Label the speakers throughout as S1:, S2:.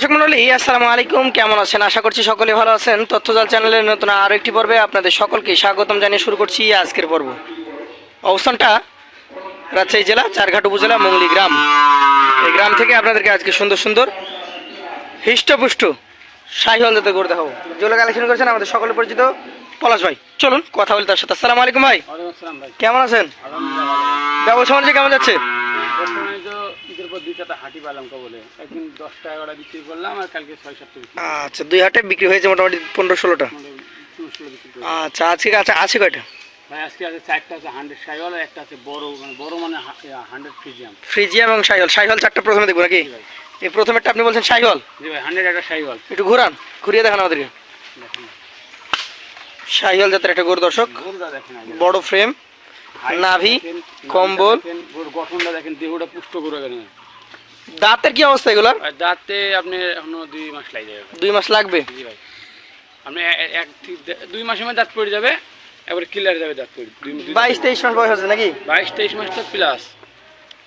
S1: দর্শক মন্ডলী আসসালামু আলাইকুম। কেমন আছেন? আশা করছি সকলে ভালো আছেন। তথ্যজাল চ্যানেলের নতুন আরও একটি পর্বে আপনাদের সকলকে স্বাগতম জানিয়ে শুরু করছি আজকের পর্ব। অবস্থানটা রাজশাহী জেলা চারঘাট উপজেলা মঙ্গলি গ্রাম। এই গ্রাম থেকে আপনাদেরকে আজকে সুন্দর সুন্দর হৃষ্টপুষ্ট সাহিওয়াল যাতে করে দেখাবো। যেগুলো কালেকশন করেছেন আমাদের সকলে পরিচিত পলাশ ভাই। চলুন কথা বলি তার সাথে। আসসালামু আলাইকুম ভাই। কেমন আছেন? ব্যবসা বাণিজ্য কেমন যাচ্ছে?
S2: প্রথমে তো ঈদের পর দুই চারটা পেলাম বলে। একদিন দশটা এগারোটা বিক্রি করলাম আর কালকে ছয় সাতটা বিক্রি
S1: আচ্ছা দুই হাটে বিক্রি হয়েছে মোটামুটি পনেরো ষোলোটা?
S2: পনেরো ষোলো বিক্রি করলাম
S1: আচ্ছা আজকে আচ্ছা আছে কয়টা?
S2: ভাই আজকে আছে চারটা আছে হান্ড্রেড আর একটা আছে বড় মানে বড় মানে হান্ড্রেড ফ্রিজিয়াম।
S1: ফ্রিজিয়াম এবং সাইহল সাইহল চারটা প্রথমে দেখব নাকি?
S2: ভাই।
S1: এই প্রথমেরটা আপনি বলছেন সাইহল
S2: জি ভাই হান্ড্রেড একটা
S1: একটু ঘুরান ঘুরিয়ে দেখান আমাদেরকে। সাইহল জাতের একটা গরু দর্শক।
S2: দেখেন
S1: বড় ফ্রেম নাভি, কম্বল।
S2: দেখেন, গঠনটা দেখেন দেহটা পুষ্ট করে গেলেন
S1: দাঁতের কি অবস্থা এগুলার?
S2: দাঁতে আপনি এখনও দুই মাস লাগে যাবে
S1: দুই মাস লাগবে?
S2: জি ভাই। আপনি এক দুই মাসের মধ্যে দাঁত পড়ে যাবে এবারে ক্লিয়ার যাবে দাঁত পড়ে
S1: বাইশ তেইশ মাস বয়স আছে নাকি?
S2: বাইশ তেইশ মাস তো প্লাস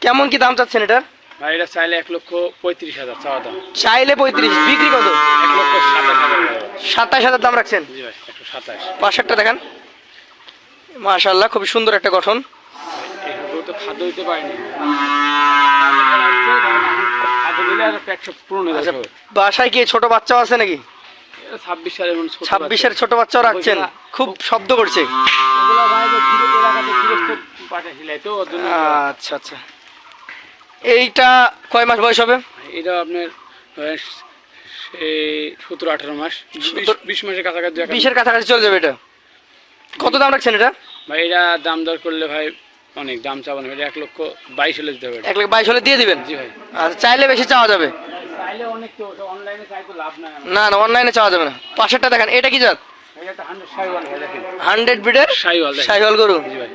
S1: কেমন কি দাম চাচ্ছেন এটার?
S2: ভাই এটা চাইলে এক লক্ষ পঁয়ত্রিশ হাজার চাওয়া দাম।
S1: চাইলে পঁয়ত্রিশ বিক্রি কত?
S2: এক লক্ষ সাতাশ হাজার।
S1: সাতাশ হাজার দাম রাখছেন?
S2: জি ভাই একশো সাতাশ।
S1: পাশেরটা দেখান। মাশাল্লাহ খুবই সুন্দর একটা গঠন।
S2: তো খাদ্য দিতে পারিনি
S1: বাসায় কি ছোট বাচ্চাও আছে নাকি? ছাব্বিশের ছোট বাচ্চাও রাখছেন? খুব শব্দ করছে। আচ্ছা আচ্ছা। এইটা কয় মাস বয়স হবে?
S2: এটা আপনার সতেরো আঠারো মাস। বিশ- মাসের কাছাকাছি
S1: বিশের কাছাকাছি চলে যাবে এটা। কত দাম রাখছেন এটা?
S2: ভাই এটা দাম দর করলে ভাই অনেক দাম চাবানো এটা এক লক্ষ বাইশ হলে দিতে হবে
S1: এক লাখ বাইশ হলে দিয়ে দিবেন?
S2: জি ভাই।
S1: আচ্ছা চাইলে বেশি চাওয়া যাবে?
S2: চাইলে অনেক অনলাইনে চাই তো লাভ নাই
S1: না না অনলাইনে চাওয়া যাবে না। পাশেরটা দেখেন এটা কি জাত?
S2: হান্ড্রেড সাইওয়াল
S1: বিডের
S2: সাইওয়াল
S1: সাইহল গরু?
S2: জি ভাই।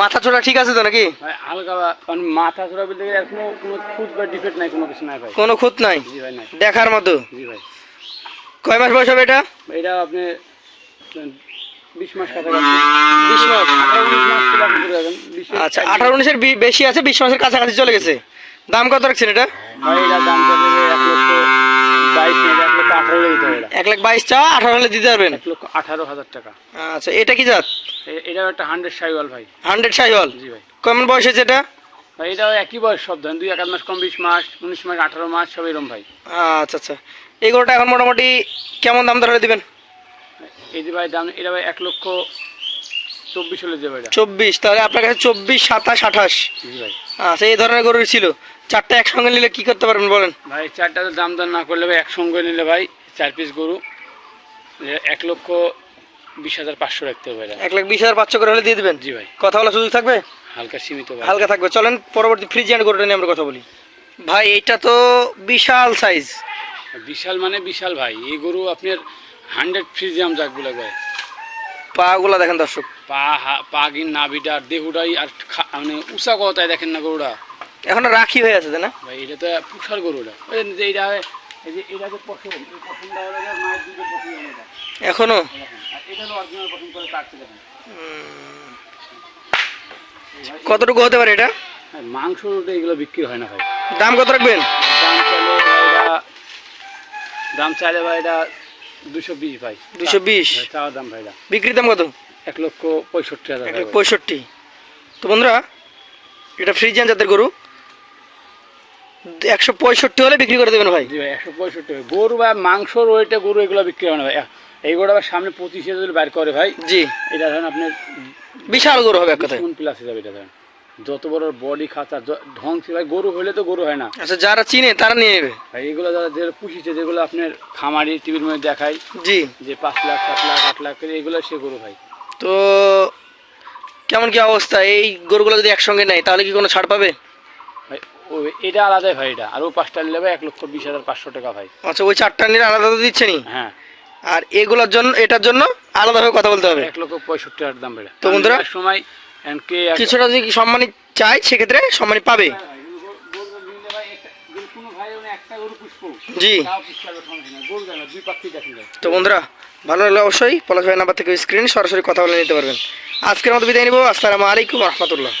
S1: মাথা ছোটা ঠিক আছে তো নাকি?
S2: হালকা মানে মাথা চড়া বলতে গেলে আর কোনো কোনো বা ডিফেক্ট নাই কোনো কিছু নাই ভাই।
S1: কোনো খুঁত নাই?
S2: জি ভাই নাই।
S1: দেখার মতো?
S2: জি ভাই।
S1: কয় মাস বয়স হবে এটা?
S2: এটা আপনি
S1: আচ্ছা আঠারো উনিশের বেশি আছে বিশ মাসের কাছাকাছি চলে গেছে। দাম কত রাখছেন এটা?
S2: এটা এক এটা।
S1: লাখ বাইশ চা আঠারো হলে দিতে পারবেন?
S2: এক লক্ষ আঠারো হাজার টাকা।
S1: আচ্ছা এটা কি জাত?
S2: এ- এটাও একটা হান্ড্রেড সাইওয়াল ভাই।
S1: হান্ড্রেড সাইহল
S2: জি ভাই।
S1: কেমন বয়স হয়েছে এটা?
S2: ভাই এটাও একই বয়স সব ধরেন দুই এক আধ মাস কম বিশ মাস উনিশ মাস আঠারো মাস সব এরকম ভাই।
S1: আচ্ছা আচ্ছা। এই গরুটা এখন মোটামুটি কেমন দাম হলে দিবেন?
S2: এই যে ভাই দাম এটা ভাই এক লক্ষ চব্বিশ হলে দেবে এটা
S1: চব্বিশ তাহলে আপনার কাছে চব্বিশ সাতাশ আঠাশ।
S2: ভাই।
S1: আচ্ছা এই ধরনের গরুর ছিল। চারটা একসঙ্গে নিলে কি করতে পারবেন বলেন?
S2: ভাই চারটা তো দাম না করলে ভাই একসঙ্গে নিলে ভাই চার পিস গরু এক লক্ষ বিশ হাজার পাঁচশো রাখতে হবে
S1: এক লাখ বিশ হাজার পাঁচশো করে হলে দিয়ে দিবেন?
S2: জি ভাই।
S1: কথা বলার সুযোগ থাকবে?
S2: হালকা সীমিত ভাই।
S1: হালকা থাকবে। চলেন পরবর্তী ফ্রিজ অ্যান্ড গরুটা নিয়ে আমরা কথা বলি। ভাই এইটা তো বিশাল সাইজ
S2: বিশাল মানে বিশাল ভাই। এই গরু আপনার হান্ড্রেড ফ্রিজিয়াম যাক বলে ভাই
S1: পা গুলা দেখেন দর্শক।
S2: পা পা গিন নাভিটা দেহুটাই আর মানে উষা কথায় দেখেন না গরুটা।
S1: এখনও রাখি হয়ে আছে না?
S2: ভাই এটা তো পুষার গরুটা। এইটা এই যে এটা যে পশম এই পশমটা হলো মায়ের দুধের পশম এটা। এখনও? এটা হলো অরিজিনাল পশম করে কাটছে দেখেন।
S1: কতটুকু হতে পারে এটা?
S2: মাংস এগুলো বিক্রি হয় না ভাই।
S1: দাম কত রাখবেন?
S2: দাম চাইলে দাম চাইলে ভাই এটা দুশো বিশ ভাই।
S1: দুশো বিশ?
S2: চাওয়া দাম
S1: বিক্রির দাম কত?
S2: এক লক্ষ পঁয়ষট্টি হাজার
S1: এক। পঁয়ষট্টি। তো বন্ধুরা এটা ফ্রিজিয়ান জাতের গরু। একশো পঁয়ষট্টি হলে বিক্রি করে দেবেন ভাই।
S2: একশো পঁয়ষট্টি গরু বা মাংসর ওইটা গরু এগুলো বিক্রি হয় না ভাই। এই গরু আবার সামনে পঁচিশে যদি বাইর করে ভাই
S1: জি।
S2: এটা ধরেন আপনার
S1: বিশাল গরু হবে এক
S2: কোন প্লাসে যাবে এটা ধরেন। যত বড় বডি খাতা ঢং ভাই গরু হইলে তো গরু হয় না।
S1: আচ্ছা যারা চিনে তারা নিয়ে নেবে।
S2: ভাই এগুলো যারা যে পুষিছে যেগুলো আপনার খামারি টিভির মধ্যে দেখায়
S1: জি।
S2: যে পাঁচ লাখ সাত লাখ আট লাখ করে এগুলো সে গরু ভাই
S1: তো কেমন কি অবস্থা? এই গরুগুলো যদি একসঙ্গে নেয় তাহলে কি কোনো ছাড় পাবে?
S2: ভাই ও এটা আলাদাই ভাই এটা। আর ও পাঁচটা নিলে ভাই এক লক্ষ বিশ হাজার পাঁচশো টাকা ভাই
S1: আচ্ছা ওই চারটা নিলে আলাদা তো দিচ্ছেনি
S2: হ্যাঁ।
S1: আর এগুলোর জন্য এটার জন্য আলাদাভাবে কথা বলতে হবে।
S2: এক লক্ষ পঁয়ষট্টি হাজার দাম বেড়ে।
S1: তো বন্ধুরা-
S2: সময়
S1: কিছুটা যদি সম্মানী চায় সেক্ষেত্রে সম্মানী পাবে।
S2: গরু পুষবো।
S1: জি। তো বন্ধুরা ভালো লাগলে অবশ্যই পলাশ ভাই নাম্বার থেকে স্ক্রিন সরাসরি কথা বলে নিতে পারবেন। আজকের মতো বিদায় নিব। আসসালামু আলাইকুম রহমতুল্লাহ।